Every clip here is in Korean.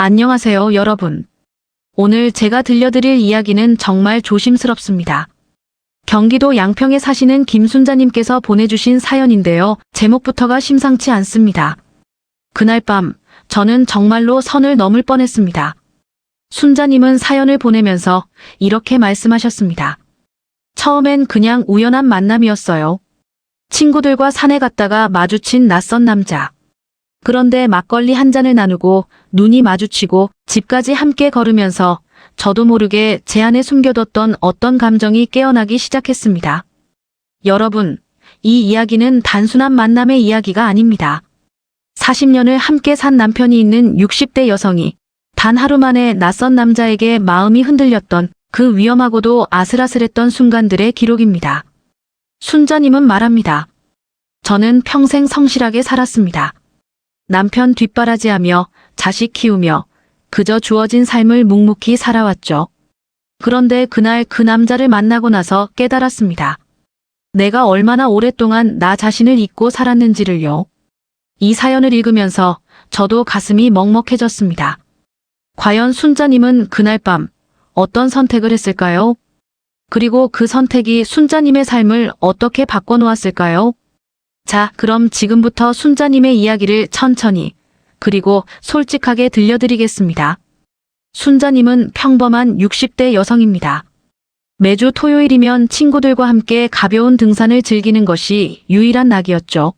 안녕하세요, 여러분. 오늘 제가 들려드릴 이야기는 정말 조심스럽습니다. 경기도 양평에 사시는 김순자님께서 보내주신 사연인데요. 제목부터가 심상치 않습니다. 그날 밤, 저는 정말로 선을 넘을 뻔했습니다. 순자님은 사연을 보내면서 이렇게 말씀하셨습니다. 처음엔 그냥 우연한 만남이었어요. 친구들과 산에 갔다가 마주친 낯선 남자. 그런데 막걸리 한 잔을 나누고 눈이 마주치고 집까지 함께 걸으면서 저도 모르게 제 안에 숨겨뒀던 어떤 감정이 깨어나기 시작했습니다. 여러분, 이 이야기는 단순한 만남의 이야기가 아닙니다. 40년을 함께 산 남편이 있는 60대 여성이 단 하루 만에 낯선 남자에게 마음이 흔들렸던 그 위험하고도 아슬아슬했던 순간들의 기록입니다. 순자님은 말합니다. 저는 평생 성실하게 살았습니다. 남편 뒷바라지하며 자식 키우며 그저 주어진 삶을 묵묵히 살아왔죠. 그런데 그날 그 남자를 만나고 나서 깨달았습니다. 내가 얼마나 오랫동안 나 자신을 잊고 살았는지를요. 이 사연을 읽으면서 저도 가슴이 먹먹해졌습니다. 과연 순자님은 그날 밤 어떤 선택을 했을까요? 그리고 그 선택이 순자님의 삶을 어떻게 바꿔놓았을까요? 자, 그럼 지금부터 순자님의 이야기를 천천히, 그리고 솔직하게 들려드리겠습니다. 순자님은 평범한 60대 여성입니다. 매주 토요일이면 친구들과 함께 가벼운 등산을 즐기는 것이 유일한 낙이었죠.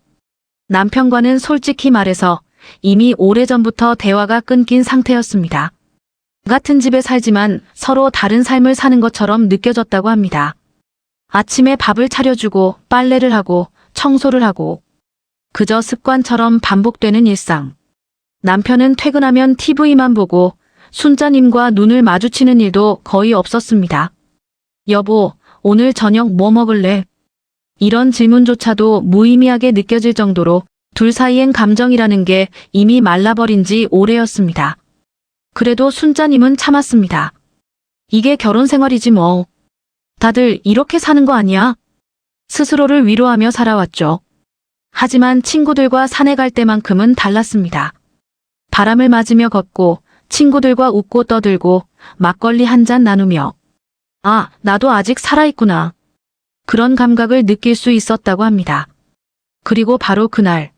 남편과는 솔직히 말해서 이미 오래전부터 대화가 끊긴 상태였습니다. 같은 집에 살지만 서로 다른 삶을 사는 것처럼 느껴졌다고 합니다. 아침에 밥을 차려주고 빨래를 하고 청소를 하고 그저 습관처럼 반복되는 일상. 남편은 퇴근하면 TV만 보고 순자님과 눈을 마주치는 일도 거의 없었습니다. 여보, 오늘 저녁 뭐 먹을래? 이런 질문조차도 무의미하게 느껴질 정도로 둘 사이엔 감정이라는 게 이미 말라버린 지 오래였습니다. 그래도 순자님은 참았습니다. 이게 결혼 생활이지 뭐. 다들 이렇게 사는 거 아니야? 스스로를 위로하며 살아왔죠. 하지만 친구들과 산에 갈 때만큼은 달랐습니다. 바람을 맞으며 걷고 친구들과 웃고 떠들고 막걸리 한 잔 나누며 아, 나도 아직 살아있구나. 그런 감각을 느낄 수 있었다고 합니다. 그리고 바로 그날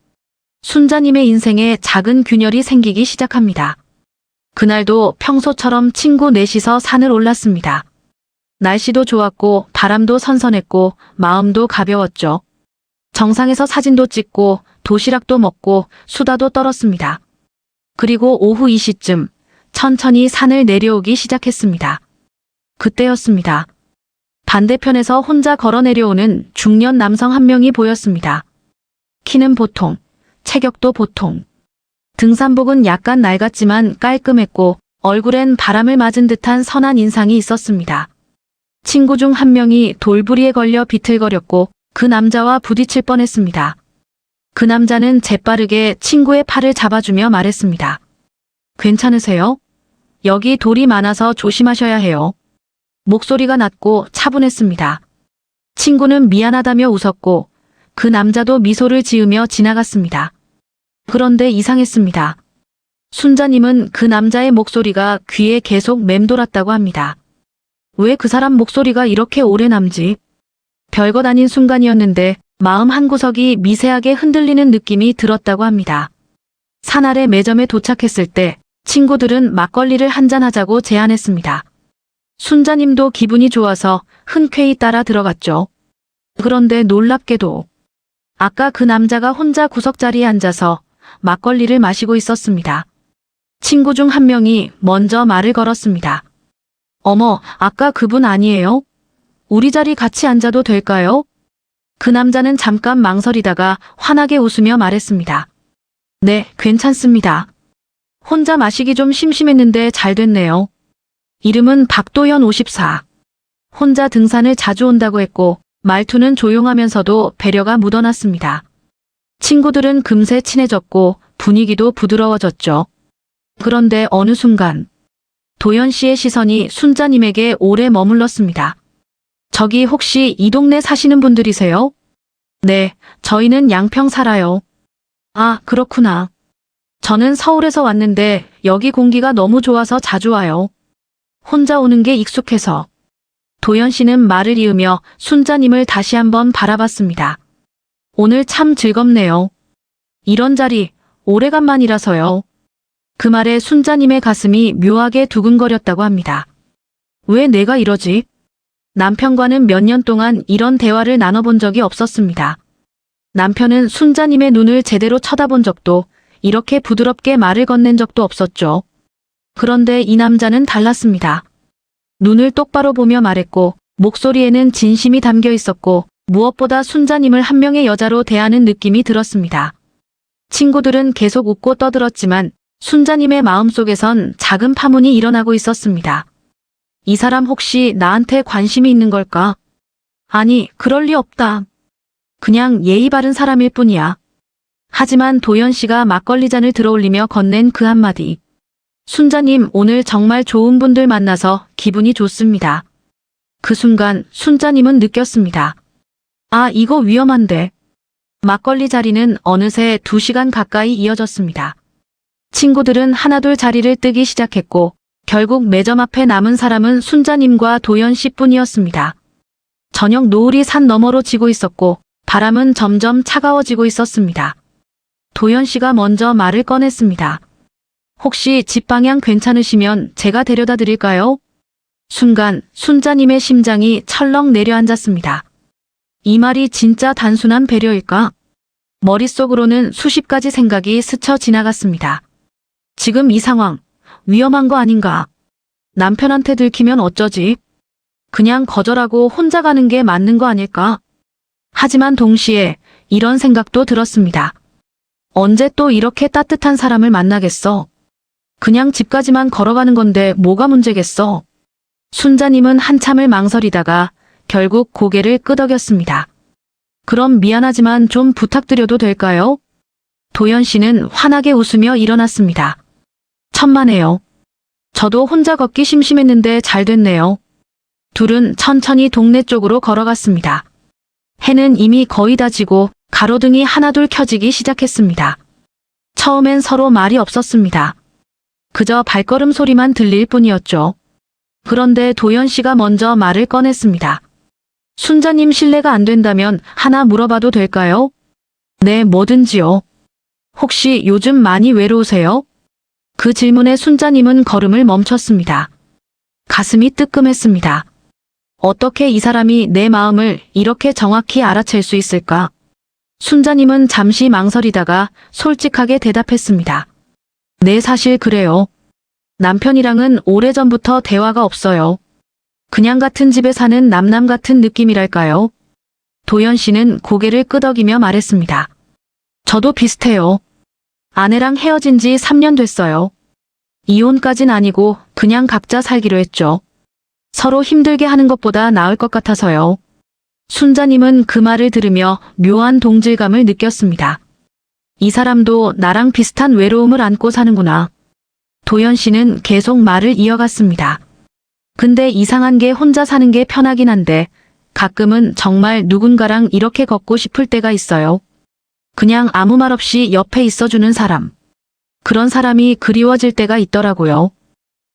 순자님의 인생에 작은 균열이 생기기 시작합니다. 그날도 평소처럼 친구 넷이서 산을 올랐습니다. 날씨도 좋았고 바람도 선선했고 마음도 가벼웠죠. 정상에서 사진도 찍고 도시락도 먹고 수다도 떨었습니다. 그리고 오후 2시쯤 천천히 산을 내려오기 시작했습니다. 그때였습니다. 반대편에서 혼자 걸어 내려오는 중년 남성 한 명이 보였습니다. 키는 보통, 체격도 보통. 등산복은 약간 낡았지만 깔끔했고 얼굴엔 바람을 맞은 듯한 선한 인상이 있었습니다. 친구 중 한 명이 돌부리에 걸려 비틀거렸고 그 남자와 부딪힐 뻔했습니다. 그 남자는 재빠르게 친구의 팔을 잡아주며 말했습니다. 괜찮으세요? 여기 돌이 많아서 조심하셔야 해요. 목소리가 낮고 차분했습니다. 친구는 미안하다며 웃었고 그 남자도 미소를 지으며 지나갔습니다. 그런데 이상했습니다. 순자님은 그 남자의 목소리가 귀에 계속 맴돌았다고 합니다. 왜 그 사람 목소리가 이렇게 오래 남지? 별것 아닌 순간이었는데 마음 한구석이 미세하게 흔들리는 느낌이 들었다고 합니다. 산 아래 매점에 도착했을 때 친구들은 막걸리를 한잔하자고 제안했습니다. 순자님도 기분이 좋아서 흔쾌히 따라 들어갔죠. 그런데 놀랍게도 아까 그 남자가 혼자 구석자리에 앉아서 막걸리를 마시고 있었습니다. 친구 중 한 명이 먼저 말을 걸었습니다. 어머, 아까 그분 아니에요? 우리 자리 같이 앉아도 될까요? 그 남자는 잠깐 망설이다가 환하게 웃으며 말했습니다. 네, 괜찮습니다. 혼자 마시기 좀 심심했는데 잘 됐네요. 이름은 박도현 54. 혼자 등산을 자주 온다고 했고 말투는 조용하면서도 배려가 묻어났습니다. 친구들은 금세 친해졌고 분위기도 부드러워졌죠. 그런데 어느 순간 도현 씨의 시선이 순자님에게 오래 머물렀습니다. 저기 혹시 이 동네 사시는 분들이세요? 네, 저희는 양평 살아요. 아, 그렇구나. 저는 서울에서 왔는데 여기 공기가 너무 좋아서 자주 와요. 혼자 오는 게 익숙해서. 도연 씨는 말을 이으며 순자님을 다시 한번 바라봤습니다. 오늘 참 즐겁네요. 이런 자리 오래간만이라서요. 그 말에 순자님의 가슴이 묘하게 두근거렸다고 합니다. 왜 내가 이러지? 남편과는 몇 년 동안 이런 대화를 나눠본 적이 없었습니다. 남편은 순자님의 눈을 제대로 쳐다본 적도 이렇게 부드럽게 말을 건넨 적도 없었죠. 그런데 이 남자는 달랐습니다. 눈을 똑바로 보며 말했고 목소리에는 진심이 담겨 있었고 무엇보다 순자님을 한 명의 여자로 대하는 느낌이 들었습니다. 친구들은 계속 웃고 떠들었지만 순자님의 마음속에선 작은 파문이 일어나고 있었습니다. 이 사람 혹시 나한테 관심이 있는 걸까? 아니, 그럴 리 없다. 그냥 예의 바른 사람일 뿐이야. 하지만 도연 씨가 막걸리 잔을 들어올리며 건넨 그 한마디. 순자님, 오늘 정말 좋은 분들 만나서 기분이 좋습니다. 그 순간 순자님은 느꼈습니다. 아, 이거 위험한데. 막걸리 자리는 어느새 두 시간 가까이 이어졌습니다. 친구들은 하나둘 자리를 뜨기 시작했고, 결국 매점 앞에 남은 사람은 순자님과 도연 씨뿐이었습니다. 저녁 노을이 산 너머로 지고 있었고, 바람은 점점 차가워지고 있었습니다. 도연 씨가 먼저 말을 꺼냈습니다. 혹시 집 방향 괜찮으시면 제가 데려다 드릴까요? 순간 순자님의 심장이 철렁 내려앉았습니다. 이 말이 진짜 단순한 배려일까? 머릿속으로는 수십 가지 생각이 스쳐 지나갔습니다. 지금 이 상황, 위험한 거 아닌가? 남편한테 들키면 어쩌지? 그냥 거절하고 혼자 가는 게 맞는 거 아닐까? 하지만 동시에 이런 생각도 들었습니다. 언제 또 이렇게 따뜻한 사람을 만나겠어? 그냥 집까지만 걸어가는 건데 뭐가 문제겠어? 순자님은 한참을 망설이다가 결국 고개를 끄덕였습니다. 그럼 미안하지만 좀 부탁드려도 될까요? 도연 씨는 환하게 웃으며 일어났습니다. 천만에요. 저도 혼자 걷기 심심했는데 잘 됐네요. 둘은 천천히 동네 쪽으로 걸어갔습니다. 해는 이미 거의 다 지고 가로등이 하나둘 켜지기 시작했습니다. 처음엔 서로 말이 없었습니다. 그저 발걸음 소리만 들릴 뿐이었죠. 그런데 도연 씨가 먼저 말을 꺼냈습니다. 순자님 실례가 안 된다면 하나 물어봐도 될까요? 네, 뭐든지요. 혹시 요즘 많이 외로우세요? 그 질문에 순자님은 걸음을 멈췄습니다. 가슴이 뜨끔했습니다. 어떻게 이 사람이 내 마음을 이렇게 정확히 알아챌 수 있을까? 순자님은 잠시 망설이다가 솔직하게 대답했습니다. 네, 사실 그래요. 남편이랑은 오래전부터 대화가 없어요. 그냥 같은 집에 사는 남남 같은 느낌이랄까요? 도연 씨는 고개를 끄덕이며 말했습니다. 저도 비슷해요. 아내랑 헤어진 지 3년 됐어요. 이혼까진 아니고 그냥 각자 살기로 했죠. 서로 힘들게 하는 것보다 나을 것 같아서요. 순자님은 그 말을 들으며 묘한 동질감을 느꼈습니다. 이 사람도 나랑 비슷한 외로움을 안고 사는구나. 도연 씨는 계속 말을 이어갔습니다. 근데 이상한 게 혼자 사는 게 편하긴 한데 가끔은 정말 누군가랑 이렇게 걷고 싶을 때가 있어요. 그냥 아무 말 없이 옆에 있어주는 사람. 그런 사람이 그리워질 때가 있더라고요.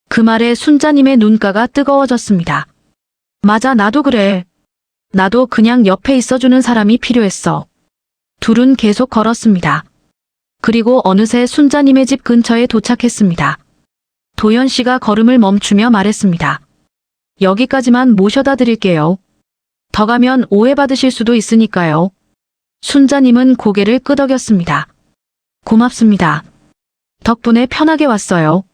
그 말에 순자님의 눈가가 뜨거워졌습니다. 맞아, 나도 그래. 나도 그냥 옆에 있어주는 사람이 필요했어. 둘은 계속 걸었습니다. 그리고 어느새 순자님의 집 근처에 도착했습니다. 도연 씨가 걸음을 멈추며 말했습니다. 여기까지만 모셔다 드릴게요. 더 가면 오해받으실 수도 있으니까요. 순자님은 고개를 끄덕였습니다. 고맙습니다. 덕분에 편하게 왔어요.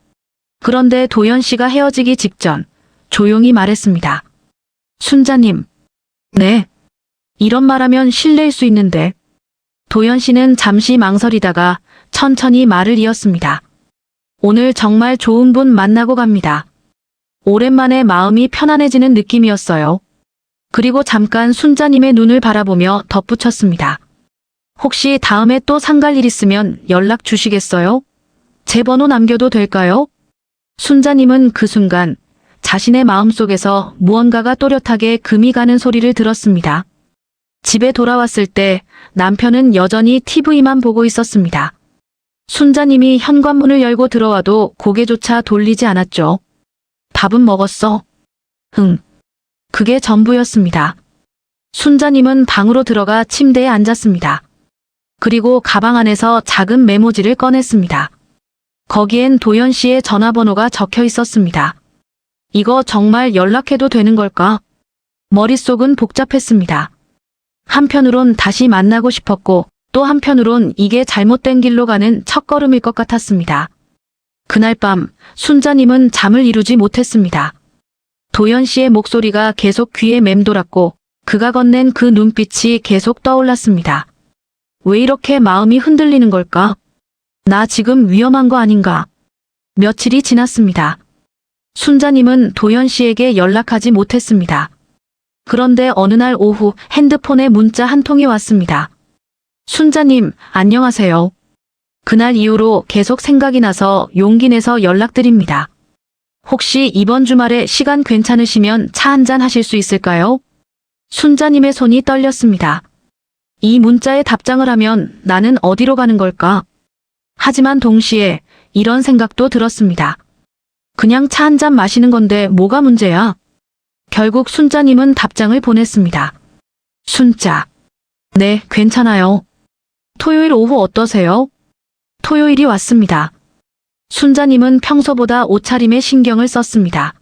그런데 도연 씨가 헤어지기 직전 조용히 말했습니다. 순자님. 네. 이런 말하면 실례일 수 있는데. 도연 씨는 잠시 망설이다가 천천히 말을 이었습니다. 오늘 정말 좋은 분 만나고 갑니다. 오랜만에 마음이 편안해지는 느낌이었어요. 그리고 잠깐 순자님의 눈을 바라보며 덧붙였습니다. 혹시 다음에 또 상갈 일 있으면 연락 주시겠어요? 제 번호 남겨도 될까요? 순자님은 그 순간 자신의 마음속에서 무언가가 또렷하게 금이 가는 소리를 들었습니다. 집에 돌아왔을 때 남편은 여전히 TV만 보고 있었습니다. 순자님이 현관문을 열고 들어와도 고개조차 돌리지 않았죠. 밥은 먹었어. 응. 그게 전부였습니다. 순자님은 방으로 들어가 침대에 앉았습니다. 그리고 가방 안에서 작은 메모지를 꺼냈습니다. 거기엔 도연 씨의 전화번호가 적혀 있었습니다. 이거 정말 연락해도 되는 걸까? 머릿속은 복잡했습니다. 한편으론 다시 만나고 싶었고 또 한편으론 이게 잘못된 길로 가는 첫걸음일 것 같았습니다. 그날 밤 순자님은 잠을 이루지 못했습니다. 도연 씨의 목소리가 계속 귀에 맴돌았고 그가 건넨 그 눈빛이 계속 떠올랐습니다. 왜 이렇게 마음이 흔들리는 걸까? 나 지금 위험한 거 아닌가? 며칠이 지났습니다. 순자님은 도연 씨에게 연락하지 못했습니다. 그런데 어느 날 오후 핸드폰에 문자 한 통이 왔습니다. 순자님, 안녕하세요. 그날 이후로 계속 생각이 나서 용기 내서 연락드립니다. 혹시 이번 주말에 시간 괜찮으시면 차 한잔 하실 수 있을까요? 순자님의 손이 떨렸습니다. 이 문자에 답장을 하면 나는 어디로 가는 걸까? 하지만 동시에 이런 생각도 들었습니다. 그냥 차 한 잔 마시는 건데 뭐가 문제야? 결국 순자님은 답장을 보냈습니다. 순자. 네, 괜찮아요. 토요일 오후 어떠세요? 토요일이 왔습니다. 순자님은 평소보다 옷차림에 신경을 썼습니다.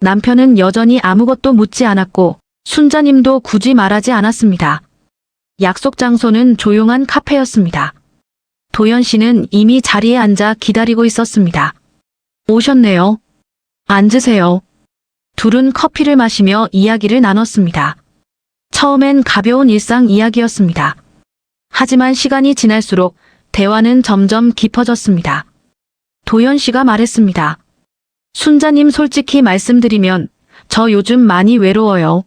남편은 여전히 아무것도 묻지 않았고 순자님도 굳이 말하지 않았습니다. 약속 장소는 조용한 카페였습니다. 도연 씨는 이미 자리에 앉아 기다리고 있었습니다. 오셨네요. 앉으세요. 둘은 커피를 마시며 이야기를 나눴습니다. 처음엔 가벼운 일상 이야기였습니다. 하지만 시간이 지날수록 대화는 점점 깊어졌습니다. 도연 씨가 말했습니다. 순자님 솔직히 말씀드리면 저 요즘 많이 외로워요.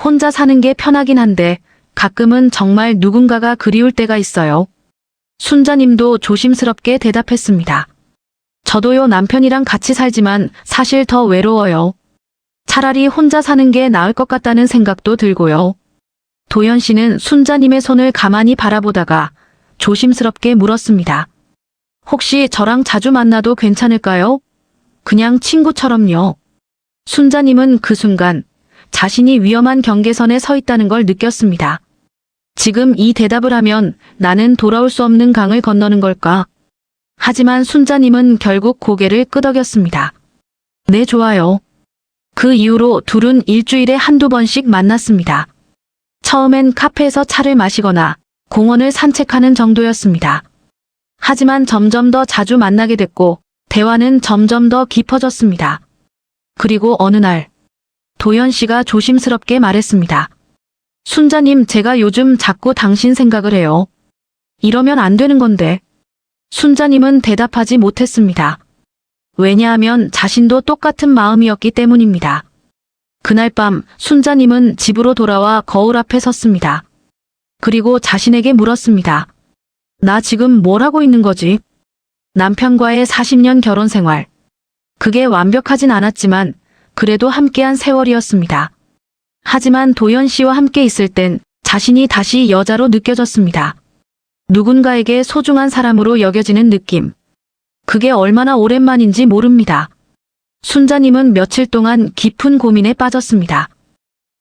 혼자 사는 게 편하긴 한데 가끔은 정말 누군가가 그리울 때가 있어요. 순자님도 조심스럽게 대답했습니다. 저도요 남편이랑 같이 살지만 사실 더 외로워요. 차라리 혼자 사는 게 나을 것 같다는 생각도 들고요. 도연 씨는 순자님의 손을 가만히 바라보다가 조심스럽게 물었습니다. 혹시 저랑 자주 만나도 괜찮을까요? 그냥 친구처럼요. 순자님은 그 순간 자신이 위험한 경계선에 서 있다는 걸 느꼈습니다. 지금 이 대답을 하면 나는 돌아올 수 없는 강을 건너는 걸까? 하지만 순자님은 결국 고개를 끄덕였습니다. 네, 좋아요. 그 이후로 둘은 일주일에 한두 번씩 만났습니다. 처음엔 카페에서 차를 마시거나 공원을 산책하는 정도였습니다. 하지만 점점 더 자주 만나게 됐고 대화는 점점 더 깊어졌습니다. 그리고 어느 날 도연 씨가 조심스럽게 말했습니다. 순자님, 제가 요즘 자꾸 당신 생각을 해요. 이러면 안 되는 건데. 순자님은 대답하지 못했습니다. 왜냐하면 자신도 똑같은 마음이었기 때문입니다. 그날 밤 순자님은 집으로 돌아와 거울 앞에 섰습니다. 그리고 자신에게 물었습니다. 나 지금 뭘 하고 있는 거지? 남편과의 40년 결혼 생활. 그게 완벽하진 않았지만 그래도 함께한 세월이었습니다. 하지만 도연 씨와 함께 있을 땐 자신이 다시 여자로 느껴졌습니다. 누군가에게 소중한 사람으로 여겨지는 느낌. 그게 얼마나 오랜만인지 모릅니다. 순자님은 며칠 동안 깊은 고민에 빠졌습니다.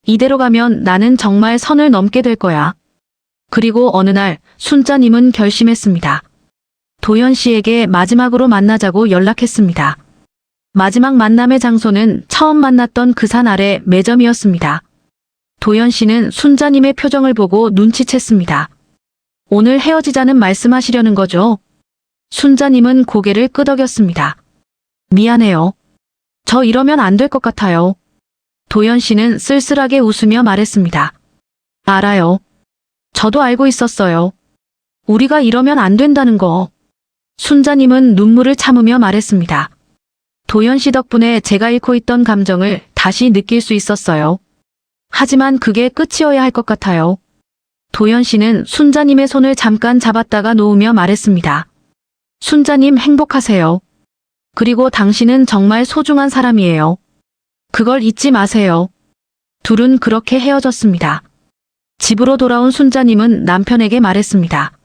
이대로 가면 나는 정말 선을 넘게 될 거야. 그리고 어느 날 순자님은 결심했습니다. 도연 씨에게 마지막으로 만나자고 연락했습니다. 마지막 만남의 장소는 처음 만났던 그 산 아래 매점이었습니다. 도연 씨는 순자님의 표정을 보고 눈치챘습니다. 오늘 헤어지자는 말씀하시려는 거죠? 순자님은 고개를 끄덕였습니다. 미안해요. 저 이러면 안 될 것 같아요. 도연 씨는 쓸쓸하게 웃으며 말했습니다. 알아요. 저도 알고 있었어요. 우리가 이러면 안 된다는 거. 순자님은 눈물을 참으며 말했습니다. 도연 씨 덕분에 제가 잃고 있던 감정을 다시 느낄 수 있었어요. 하지만 그게 끝이어야 할 것 같아요. 도연 씨는 순자님의 손을 잠깐 잡았다가 놓으며 말했습니다. 순자님 행복하세요. 그리고 당신은 정말 소중한 사람이에요. 그걸 잊지 마세요. 둘은 그렇게 헤어졌습니다. 집으로 돌아온 순자님은 남편에게 말했습니다.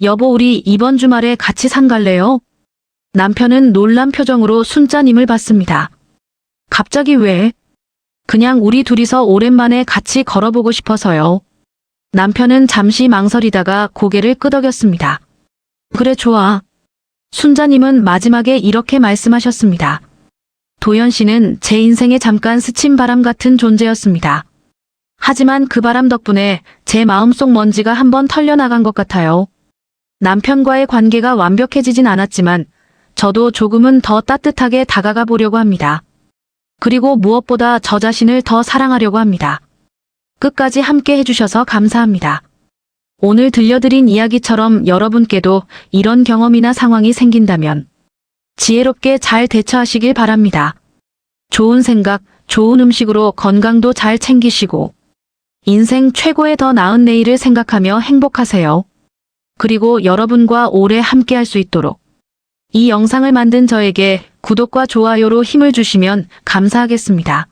여보, 우리 이번 주말에 같이 산 갈래요? 남편은 놀란 표정으로 순자님을 봤습니다. 갑자기 왜? 그냥 우리 둘이서 오랜만에 같이 걸어보고 싶어서요. 남편은 잠시 망설이다가 고개를 끄덕였습니다. 그래, 좋아. 순자님은 마지막에 이렇게 말씀하셨습니다. 도연 씨는 제 인생에 잠깐 스친 바람 같은 존재였습니다. 하지만 그 바람 덕분에 제 마음속 먼지가 한번 털려나간 것 같아요. 남편과의 관계가 완벽해지진 않았지만 저도 조금은 더 따뜻하게 다가가 보려고 합니다. 그리고 무엇보다 저 자신을 더 사랑하려고 합니다. 끝까지 함께 해주셔서 감사합니다. 오늘 들려드린 이야기처럼 여러분께도 이런 경험이나 상황이 생긴다면 지혜롭게 잘 대처하시길 바랍니다. 좋은 생각, 좋은 음식으로 건강도 잘 챙기시고 인생 최고의 더 나은 내일을 생각하며 행복하세요. 그리고 여러분과 오래 함께 할 수 있도록 이 영상을 만든 저에게 구독과 좋아요로 힘을 주시면 감사하겠습니다.